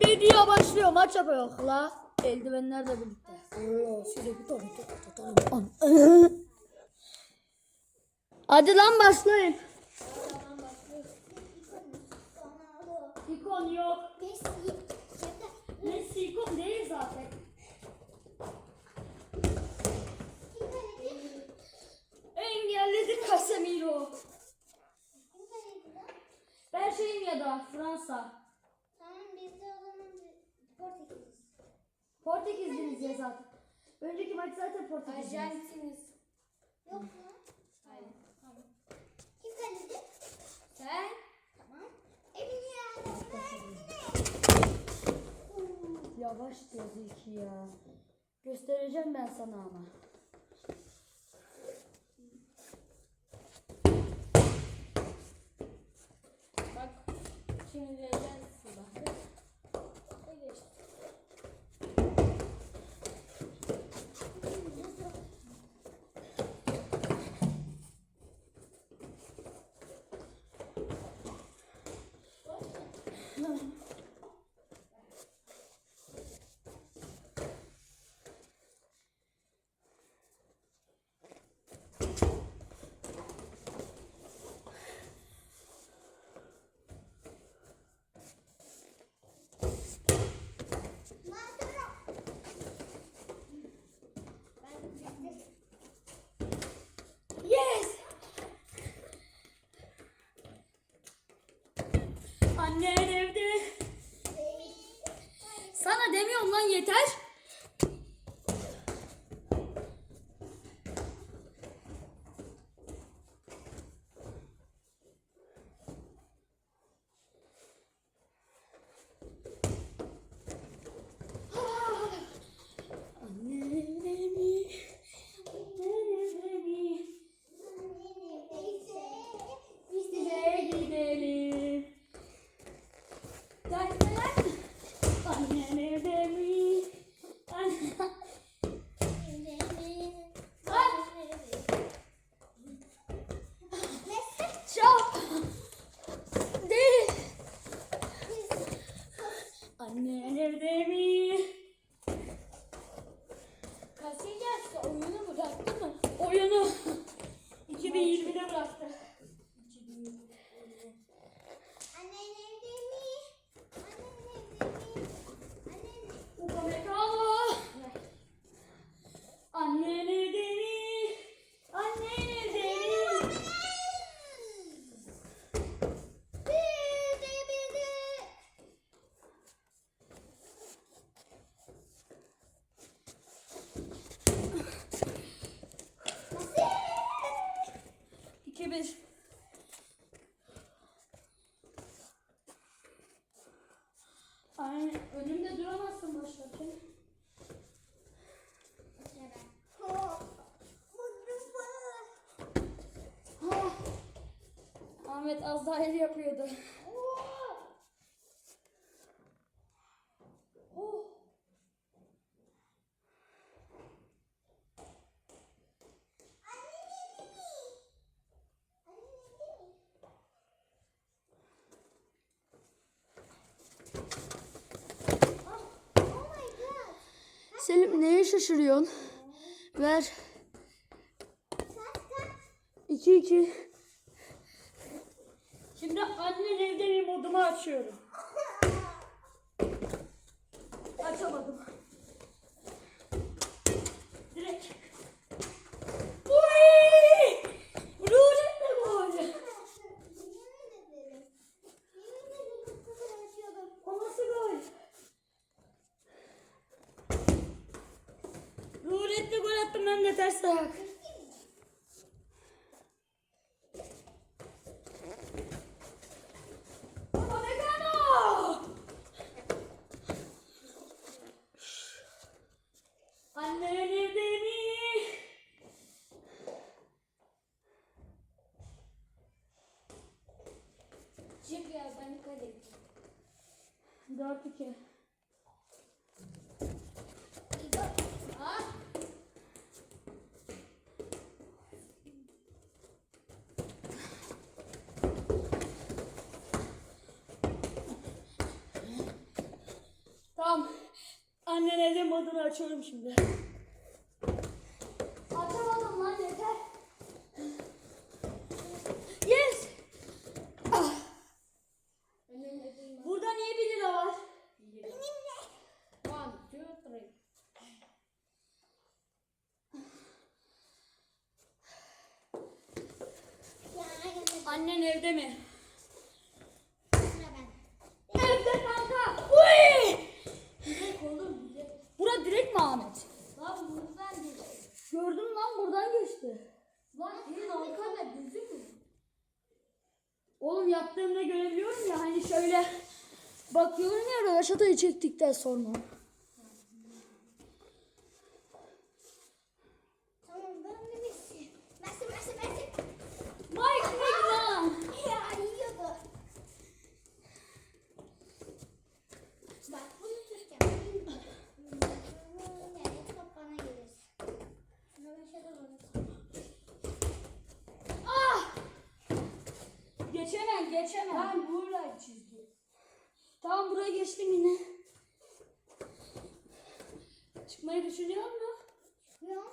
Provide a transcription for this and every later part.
Video başlıyor maç yapıyor la. Eldivenler de birlikte. Oo, tane tokat atarım. Hadi lan başlayın. İkon yok. Messi ikon değil zaten. Engelledi Casemiro. Ben şeyim ya da Fransa. Tamam biz de o zaman Portekiz. Portekizliyiz ya zaten. Önceki maç zaten Portekizliyiz. Arjantiniz. Yok mu? Hayır. Tamam. Kim kaleci? Sen. Tamam. Emin ya. Yavaş diyor Zeki ya. Göstereceğim ben sana ama. Bak. Şimdi vereceğiz suda. Öyle işte. Yes! Annen evde. Sana demiyorum lan yeter. Annen evde mi? Annen evde mi? Bize gidelim. Gel gel. Annen evde mi? Annen... Çok. Değil. Annen evde mi? Casillas oyunu bıraktı mı? Oyunu 2020'de bıraktı. Annen evde mi? Annen evde mi? Annen Upamecano. Annen evde mi? Annen evde mi? Bildi bildi. İki bir. Aynen. Önümde duramazsın başlarken. Ah. Ahmet az daha el yapıyordu. Oh. Selim neye şaşırıyorsun? Ver. 2 2. Şimdi annen evde bir modumu açıyorum. Açamadım. Direkt. Uy! Ruletle gol. O nasıl gol? Ruletle gol attım hem de ters ayak. Jüpiter beni kaybettim. 4-2. Tamam. Annenin modunu açıyorum şimdi. Evde mi? Evde kanka. Uy! Direkt oğlum. Bura direkt mi Ahmet? Lan buradan geçti. Gördüm lan buradan geçti. Lan senin arkanda düzü mü? Oğlum yaptığımda görebiliyorum ya hani şöyle bakıyorum ya rövaşatayı çektikten sonra. geçemem. Ben burayı çizdim. Tamam buraya geçtim yine. Çıkmayı düşünüyor musun? Çıkmıyorum.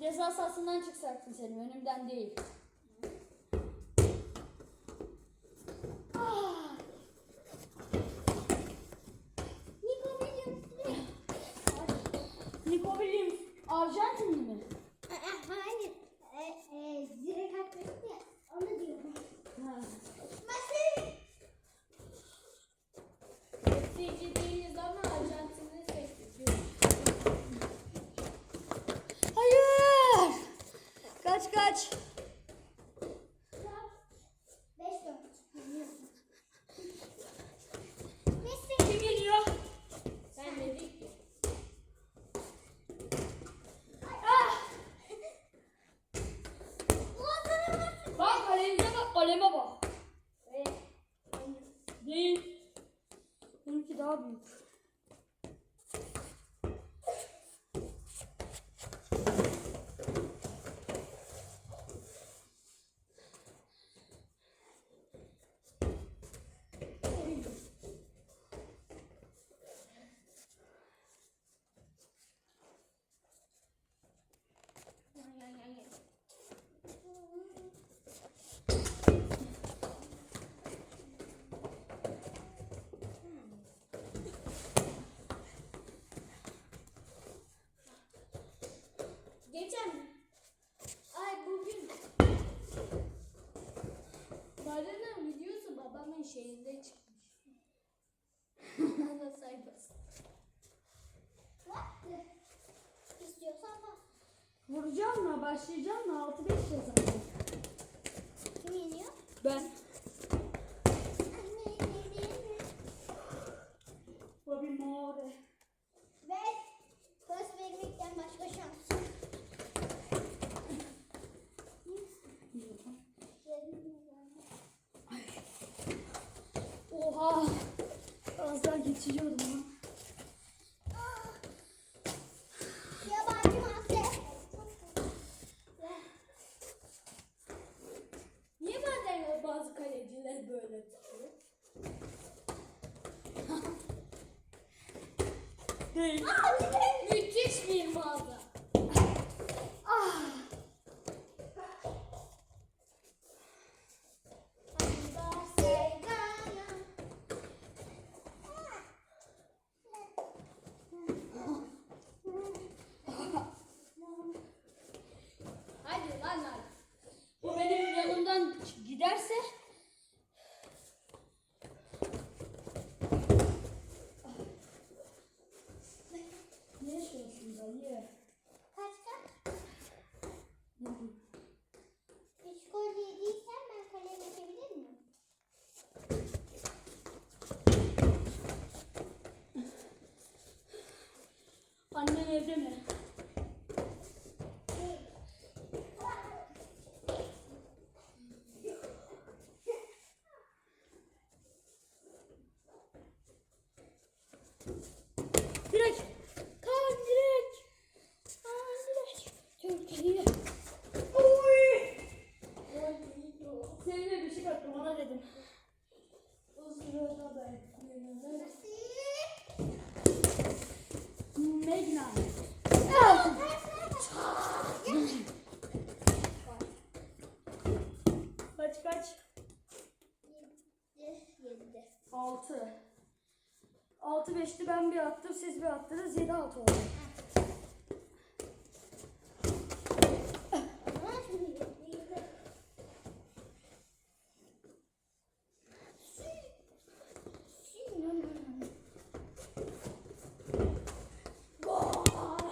Ceza sahasından çıkacaktın senin önümden değil. değil. Benimki daha büyük. Vuracağım mı? Başlayacağım mı? 6-5 yazalım. Kim yeniyor? Ben. Bobby Moore. Ve Kız Bekmek'ten başka şans. Oha. Az daha geçiyordum. Direkt. Kaan direkt. Kaan direkt. Türkiye. Oy. Seninle bir şey kattım ona dedim. O sırada da Megna. Kaç kaç? 7. 6. 6 5'ti ben bir attım siz bir attınız 7 6 oldu.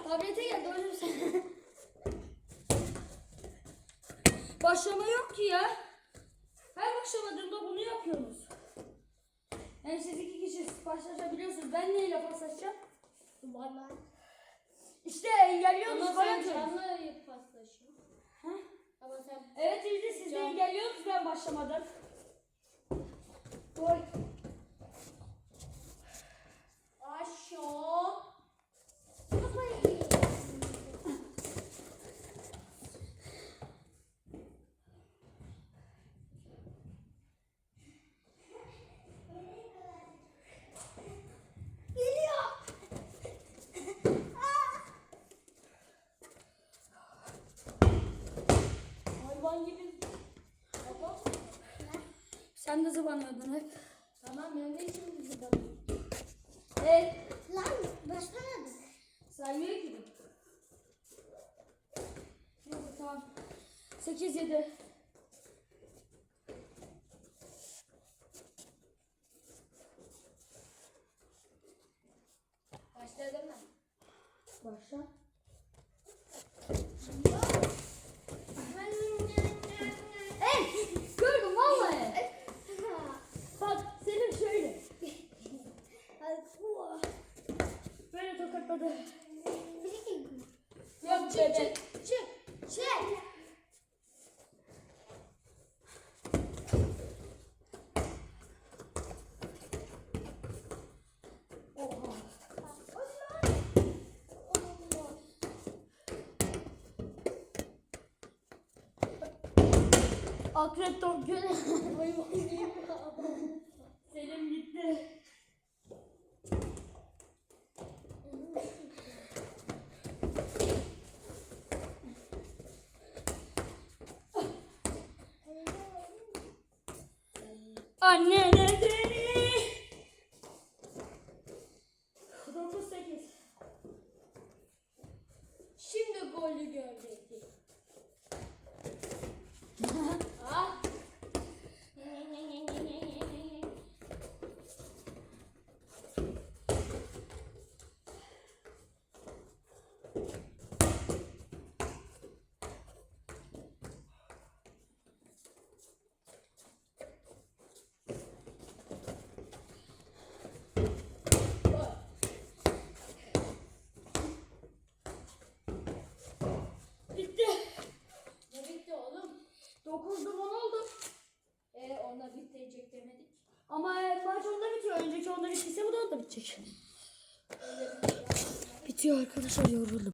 Tablete geldi hocam sen. Başlama yok ki ya. Her başlamadığımda yapıyorsunuz. Yani siz iki kişi paslaşabiliyorsunuz. Ben neyle paslaşacağım? Valla. İşte engelliyorsunuz. Ama bana sen canlı paslaşıyorsun. Ha? Ama sen Evet İldi siz de Can- engelliyorsunuz ben başlamadım. Gol. aşağı. Sen de zıvanıyordun hep. Tamam ben de şimdi zıpladım. Evet. Lan başlamadı. Saymıyor ki. Neyse tamam. 8 7. Başladım ben. Başla. Evet. Gördüm vallahi. Bak Selim şöyle. Böyle tokatladı. Yok bebek. Çık. Çık. Oha. Akrep top. Selim gitti. Anne ne dedi? 9 8. Şimdi golü görecektik. ah. Bitti. Ne bitti oğlum? 9'da 10 oldu. E ona bitecek demedik. E, maç onda bitiyor. Önceki onda bittiyse bu da onda bitecek. Bitiyor arkadaşlar yoruldum.